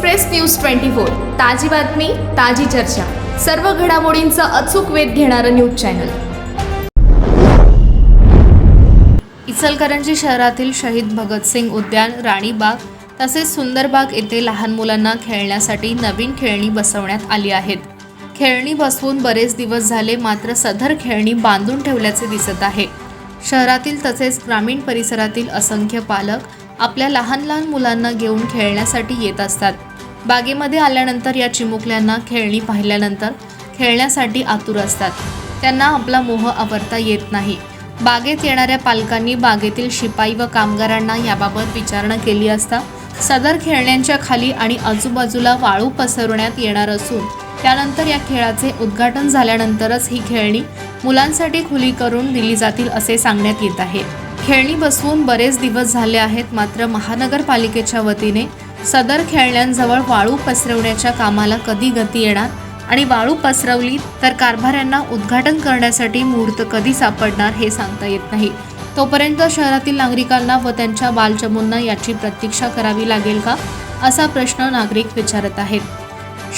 Express news twenty four. ताजी बातमी ताजी चर्चा. सर्व घडामोडींचा अचूक वेध घेणारं न्यूज चॅनल. इचलकरंजी शहरातील शहीद भगतसिंग उद्यान राणीबाग तसेच सुंदरबाग येथे लहान मुलांना खेळण्यासाठी नवीन खेळणी बसवण्यात आली आहेत. खेळणी बसवून बरेच दिवस झाले मात्र सदर खेळणी बांधून ठेवल्याचे दिसत आहे. शहरातील तसेच ग्रामीण परिसरातील असंख्य पालक आपल्या लहान लहान मुलांना घेऊन खेळण्यासाठी येत असतात. बागेमध्ये आल्यानंतर या चिमुकल्यांना खेळणी पाहिल्यानंतर खेळण्यासाठी आतुर असतात. त्यांना आपला मोह आवरता येत नाही. बागेत येणाऱ्या पालकांनी बागेतील शिपाई व कामगारांना याबाबत विचारणा केली असता सदर खेळण्यांच्या खाली आणि आजूबाजूला वाळू पसरवण्यात येणार असून त्यानंतर या खेळाचे उद्घाटन झाल्यानंतरच ही खेळणी मुलांसाठी खुली करून दिली जातील असे सांगण्यात येत आहे. खेळणी बसवून बरेच दिवस झाले आहेत मात्र महानगरपालिकेच्या वतीने सदर खेळण्यांजवळ वाळू पसरवण्याच्या कामाला कधी गती येणार आणि वाळू पसरवली तर कारभाऱ्यांना उद्घाटन करण्यासाठी मुहूर्त कधी सापडणार हे सांगता येत नाही. तोपर्यंत शहरातील नागरिकांना व त्यांच्या बालचमूंना याची प्रतीक्षा करावी लागेल का? असा प्रश्न नागरिक विचारत आहेत.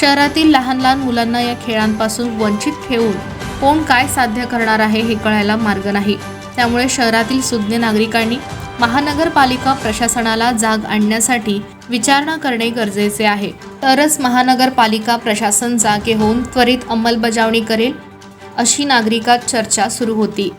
शहरातील लहान लहान मुलांना या खेळांपासून वंचित ठेवून कोण काय साध्य करणार आहे हे कळायला मार्ग नाही. त्यामुळे शहरातील सुज्ञ नागरिकांनी महानगरपालिका प्रशासनाला जाग आणण्यासाठी विचारणा करणे गरजेचे आहे. तरच महानगरपालिका प्रशासन जागे होऊन त्वरित अंमलबजावणी करेल अशी नागरिकात चर्चा सुरू होती.